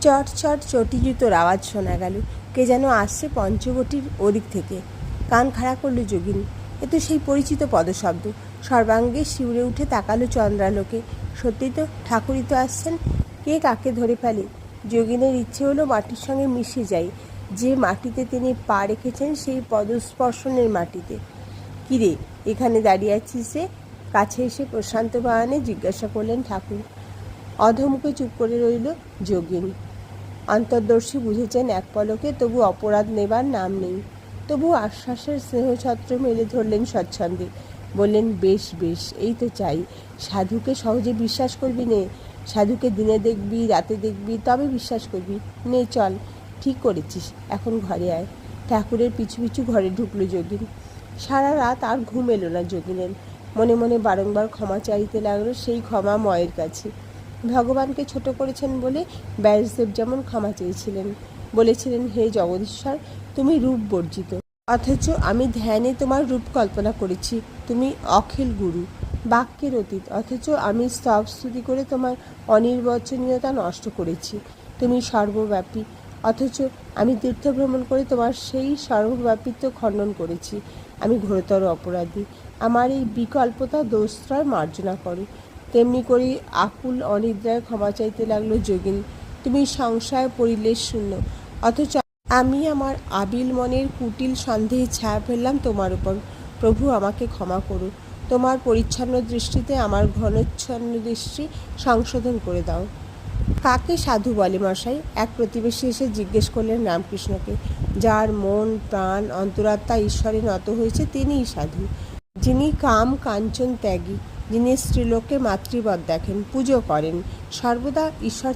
চট চট চটি জুতোর আওয়াজ শোনা গেল। কে যেন আসছে পঞ্চবটির ওদিক থেকে। কান খাড়া করল যোগিনী। এ তো সেই পরিচিত পদশব্দ। সর্বাঙ্গে শিউরে উঠে তাকালো চন্দ্রালোকে। সত্যি তো ঠাকুরই তো আসছেন। কে কাকে ধরে ফেলে? যোগিনের ইচ্ছে হলো মাটির সঙ্গে মিশে যাই। যে মাটিতে তিনি পা রেখেছেন সেই পদস্পর্শনের মাটিতে। কিরে এখানে দাঁড়িয়ে আছিস যে? কাছে এসে প্রশান্ত বায়ানে জিজ্ঞাসা করলেন ঠাকুর। অধমুখে চুপ করে রইল যোগিন। অন্তর্দর্শী বুঝেছেন এক পলকে, তবু অপরাধ নেবার নাম নেই। তবু আশ্বাসের স্নেহছত্র মেলে ধরলেন স্বচ্ছন্দে। বললেন, বেশ বেশ, এই তো চাই। সাধুকে সহজে বিশ্বাস করবি নে। সাধুকে দিনে দেখবি, রাতে দেখবি, তবে বিশ্বাস করবি। নে, চল, ঠিক করেছিস, এখন ঘরে আয়। ঠাকুরের পিছু পিছু ঘরে ঢুকলো যোগিন। সারা রাত আর ঘুম এলো না যোগিনের। মনে মনে বারংবার ক্ষমা চাইতে লাগল সেই ক্ষমা ময়ের কাছে। ভগবানকে ছোট করেছেন বলে ব্যাসদেব যেমন ক্ষমা চেয়েছিলেন। বলেছিলেন, হে জগদীশ্বর, তুমি রূপ বর্জিত। অথচ আমি ধ্যানে তোমার রূপ কল্পনা করেছি। তুমি অখিল গুরু। বাক্যের অতীত। অথচ আমি স্তব স্তুতি করে তোমার অনির্বচনীয়তা নষ্ট করেছি। তুমি সর্বব্যাপী। অথচ আমি তীর্থ ভ্রমণ করে তোমার সেই সর্বব্যাপিত্ব খণ্ডন করেছি। আমি ঘোরতর অপরাধী। আমার এই বিকল্পতা দোষত্রয় মার্জনা করো। তেমনি করি আকুল অনিদ্রায় ক্ষমা চাইতে লাগল যোগিন। তুমি সংশয় পরিলেশ শূন্য। অথচ আমি আমার আবিল মনের কুটিল সন্দেহে ছায়া ফেললাম তোমার উপর। প্রভু, আমাকে ক্ষমা করো। তোমার পরিচ্ছন্ন দৃষ্টিতে আমার ঘনচ্ছন্ন দৃষ্টি সংশোধন করে দাও। কাকে সাধু বলে মশাই? এক প্রতিবেশী এসে জিজ্ঞেস করলেন রামকৃষ্ণকে। যার মন, প্রাণ, অন্তরাত্মা ঈশ্বরে নত হয়েছে, তিনিই সাধু। যিনি কাম কাঞ্চন ত্যাগী। যিনি স্ত্রীলোককে মাতৃবধ দেখেন পুজো করেন সর্বদা ঈশ্বর